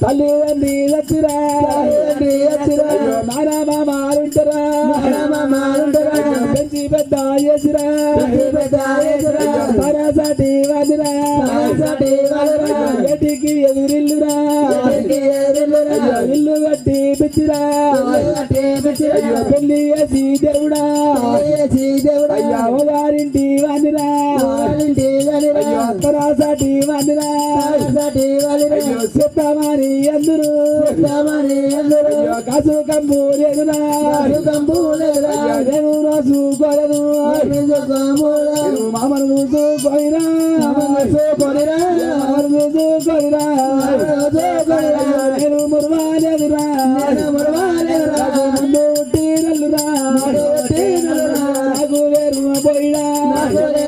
తల్లి తండ్రి వచ్చిరా నారామ మారుంటరా పెంచి పెద్ద చేసిరా సరసాటి వదిరా ఏటికి ఎదురిల్లురా ఇల్లు కట్టి పిచ్చిరా పెళ్ళి చేసి దేవుడా అయ్యా సాటి వందిరా సాటి వందిరా చెప్తామని అందరూ చెప్తామని అందరూ కాసు కంబు లేదురా కాసు కంబు లేదురా నేను చూసుకోలేదు మామను చూసుకోనిరా మామను చూసుకోనిరా మామను నేను మురవాలేదురా నేను మురవాలేదురా ముందు ఉట్టి నల్లురా ఉట్టి నాకు వేరు పోయినా